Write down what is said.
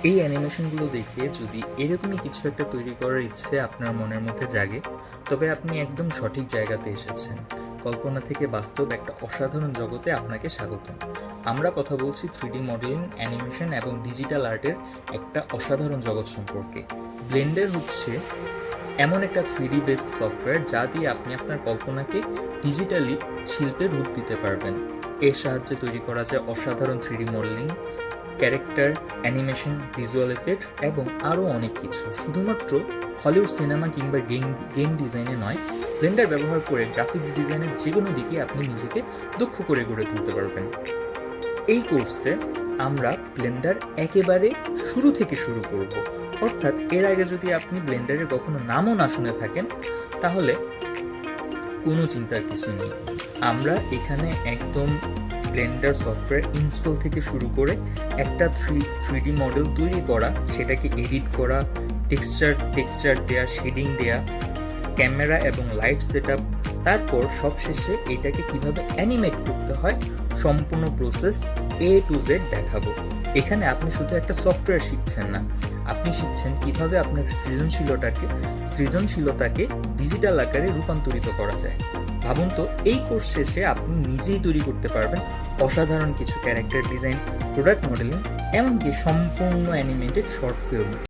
অ্যানিমেশনগুলো দেখে যদি এরকমই কিছু একটা তৈরি করার ইচ্ছে আপনার মনের মধ্যে জাগে, তবে আপনি একদম সঠিক জায়গাতে এসেছেন। কল্পনা থেকে বাস্তব একটা অসাধারণ জগতে আপনাকে স্বাগত আমরা কথা বলছি থ্রিডি মডেলিং অ্যানিমেশন এবং ডিজিটাল আর্টের একটা অসাধারণ জগৎ সম্পর্কে। ব্লেন্ডার হচ্ছে এমন একটা থ্রিডি বেসড সফটওয়্যার যা দিয়ে আপনি আপনার কল্পনাকে ডিজিটালি শিল্পে রূপ দিতে পারবেন। এর সাহায্যে তৈরি করা যায় অসাধারণ three D modelling character animation visual effects এবং আরও অনেক কিছু। শুধুমাত্র হলিউড সিনেমা কিংবা গেম গেম ডিজাইনে নয় ব্লেন্ডার ব্যবহার করে গ্রাফিক্স ডিজাইনের যে কোনো দিকে আপনি নিজেকে দক্ষ করে গড়ে তুলতে পারবেন। এই কোর্সে আমরা ব্লেন্ডার একেবারে শুরু থেকে শুরু করব। অর্থাৎ এর আগে যদি আপনি ব্লেন্ডারের কখনো নামও না শুনে থাকেন, তাহলে কোনো চিন্তার কিছু নেই। আমরা এখানে একদম ব্লেন্ডার সফটওয়্যার ইনস্টল থেকে শুরু করে একটা থ্রি থ্রিডি মডেল তৈরি করা, সেটাকে এডিট করা টেক্সচার টেক্সচার দেয়া শেডিং দেয়া ক্যামেরা এবং লাইট সেট আপ তারপর সবশেষে এটাকে কীভাবে অ্যানিমেট করতে হয় সম্পূর্ণ প্রসেস এ টু জেড দেখাবো। এখানে আপনি শুধু একটা সফটওয়্যার শিখছেন না, আপনি শিখছেন কীভাবে আপনার সৃজনশীলতাকে সৃজনশীলতাকে ডিজিটাল আকারে রূপান্তরিত করা যায়। ভাবুন তো, এই কোর্স শেষে আপনি নিজেই তৈরি করতে পারবেন অসাধারণ কিছু ক্যারেক্টার ডিজাইন প্রোডাক্ট মডেলিং এমনকি সম্পূর্ণ অ্যানিমেটেড শর্ট ফিল্ম